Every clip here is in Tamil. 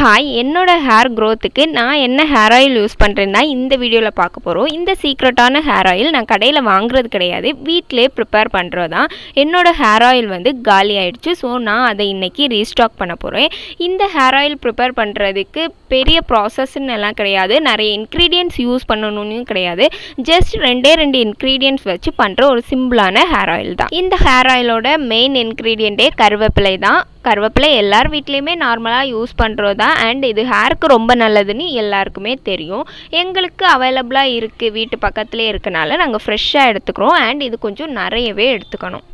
ஹாய் என்னோட ஹேர் க்ரோத்துக்கு நான் என்ன ஹேர் ஆயில் யூஸ் பண்ணுறேன்னா இந்த வீடியோவில் பார்க்க போகிறோம் இந்த சீக்ரெட்டான ஹேர் ஆயில் நான் கடையில் வாங்குறது கிடையாது. வீட்டிலே ப்ரிப்பேர் பண்ணுறது தான் என்னோட ஹேர் ஆயில் வந்து காலி ஆயிடுச்சு. ஸோ நான் அதை இன்றைக்கி ரீஸ்டாக் பண்ண போகிறேன் இந்த ஹேர் ஆயில் ப்ரிப்பேர் பண்ணுறதுக்கு பெரிய ப்ராசஸ்ன்னு எல்லாம் கிடையாது. நிறைய இன்க்ரீடியன்ட்ஸ் யூஸ் பண்ணணும்னு கிடையாது. ஜஸ்ட் ரெண்டே ரெண்டு இன்க்ரீடியன்ட்ஸ் வச்சு பண்ணுற ஒரு சிம்பிளான ஹேர் ஆயில் தான். இந்த ஹேர் ஆயிலோட மெயின் இன்க்ரீடியண்ட்டே கருவேப்பிலை தான். கருவேப்பிலை எல்லார் வீட்லேயுமே நார்மலாக யூஸ் பண்ணுறது தான். அண்ட் இது ஹேருக்கு ரொம்ப நல்லதுன்னு எல்லாருக்குமே தெரியும். எங்களுக்கு அவைலபிளாக இருக்குது வீட்டு பக்கத்துலேயே இருக்கனால நாங்கள் ஃப்ரெஷ்ஷாக எடுத்துக்கிறோம். அண்ட் இது கொஞ்சம் நிறையவே எடுத்துக்கணும்.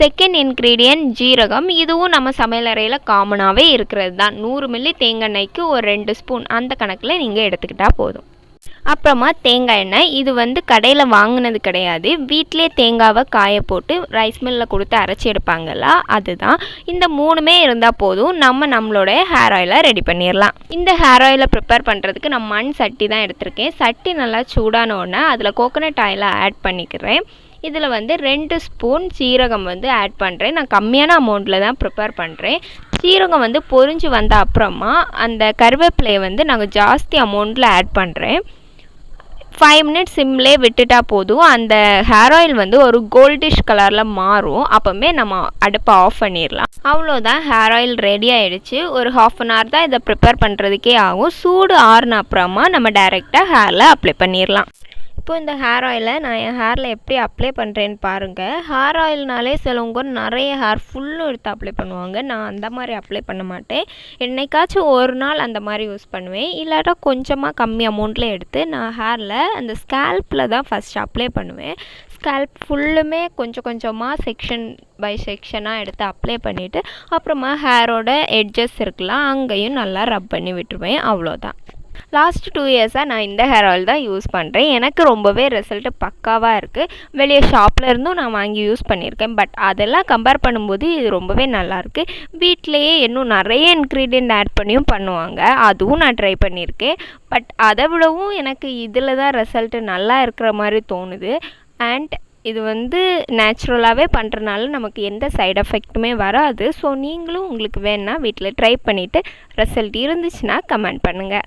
செகண்ட் இன்க்ரீடியன்ட் ஜீரகம். இதுவும் நம்ம சமையலறையில் காமனாகவே இருக்கிறது தான். நூறு மில்லி தேங்காய் ஒரு ரெண்டு ஸ்பூன் அந்த கணக்கில் நீங்கள் எடுத்துக்கிட்டால் போதும். அப்புறமா தேங்காய் எண்ணெய். இது வந்து கடையில் வாங்கினது கிடையாது. வீட்டிலே தேங்காவை காய போட்டு ரைஸ் மில்லில் கொடுத்து அரைச்சி எடுப்பாங்கல்ல அதுதான். இந்த மூணுமே இருந்தால் போதும். நம்ம நம்மளோட ஹேர் ஆயிலை ரெடி பண்ணிடலாம் இந்த ஹேர் ஆயிலை ப்ரிப்பேர் பண்ணுறதுக்கு நான் மண் சட்டி தான் எடுத்திருக்கேன். சட்டி நல்லா சூடான உடனே அதில் கோகோனட் ஆயிலை ஆட் பண்ணிக்கிறேன். இதில் வந்து ரெண்டு ஸ்பூன் சீரகம் வந்து ஆட் பண்ணுறேன் நான் கம்மியான அமௌண்ட்டில் தான் ப்ரிப்பேர் பண்ணுறேன் சீரகம் வந்து பொரிஞ்சு வந்த அப்புறமா அந்த கருவேப்பிலையை வந்து நாங்கள் ஜாஸ்தி அமௌண்ட்டில் ஆட் பண்ணுறேன் ஃபைவ் மினிட்ஸ் சிம்லே விட்டுட்டா போதும். அந்த ஹேர் ஆயில் வந்து ஒரு கோல்டிஷ் கலரில் மாறும். அப்போமே நம்ம அடுப்பை ஆஃப் பண்ணிடலாம். அவ்வளோதான் ஹேர் ஆயில் ரெடி ஆகிடுச்சு ஒரு ஹாஃப் அன் ஹவர் தான் இதை ப்ரிப்பேர் பண்ணுறதுக்கே ஆகும். சூடு ஆறுன அப்புறமா நம்ம டைரெக்டாக ஹேரில் அப்ளை பண்ணிடலாம். இப்போ இந்த ஹேர் ஆயிலை நான் என் ஹேரில் எப்படி அப்ளை பண்ணுறேன்னு பாருங்கள் ஹேர் ஆயில்னாலே சிலவங்க நிறைய ஹேர் ஃபுல்லும் எடுத்து அப்ளை பண்ணுவாங்க. நான் அந்த மாதிரி அப்ளை பண்ண மாட்டேன். என்னைக்காச்சும் ஒரு நாள் அந்த மாதிரி யூஸ் பண்ணுவேன். இல்லாட்டா கொஞ்சமாக கம்மி அமௌண்ட்டில் எடுத்து நான் ஹேரில் அந்த ஸ்கேல்ப்பில் தான் ஃபஸ்ட் அப்ளை பண்ணுவேன். ஸ்கேல்ப் ஃபுல்லுமே கொஞ்சம் கொஞ்சமாக செக்ஷன் பை செக்ஷனாக எடுத்து அப்ளை பண்ணிவிட்டு அப்புறமா ஹேரோட எட்ஜஸ் இருக்கலாம். அங்கேயும் நல்லா ரப் பண்ணி விட்டுருவேன். அவ்வளோதான் லாஸ்ட் டூ இயர்ஸாக நான் இந்த ஹேர் ஆயில் தான் யூஸ் பண்ணுறேன் எனக்கு ரொம்பவே ரிசல்ட்டு பக்காவாக இருக்குது வெளியே ஷாப்பில் இருந்தும் நான் வாங்கி யூஸ் பண்ணியிருக்கேன். பட் அதெல்லாம் கம்பேர் பண்ணும்போது இது ரொம்பவே நல்லாயிருக்கு வீட்டிலையே இன்னும் நிறைய இன்க்ரீடியன்ட் ஆட் பண்ணியும் பண்ணுவாங்க. அதுவும் நான் ட்ரை பண்ணியிருக்கேன். பட் அதை விடவும் எனக்கு இதில் தான் ரிசல்ட்டு நல்லா இருக்கிற மாதிரி தோணுது. அண்ட் இது வந்து நேச்சுரலாகவே பண்ணுறனால நமக்கு எந்த சைட் எஃபெக்ட்டுமே வராது. ஸோ நீங்களும் உங்களுக்கு வேணால் வீட்டில் ட்ரை பண்ணிவிட்டு ரிசல்ட் இருந்துச்சுன்னா கமெண்ட் பண்ணுங்கள்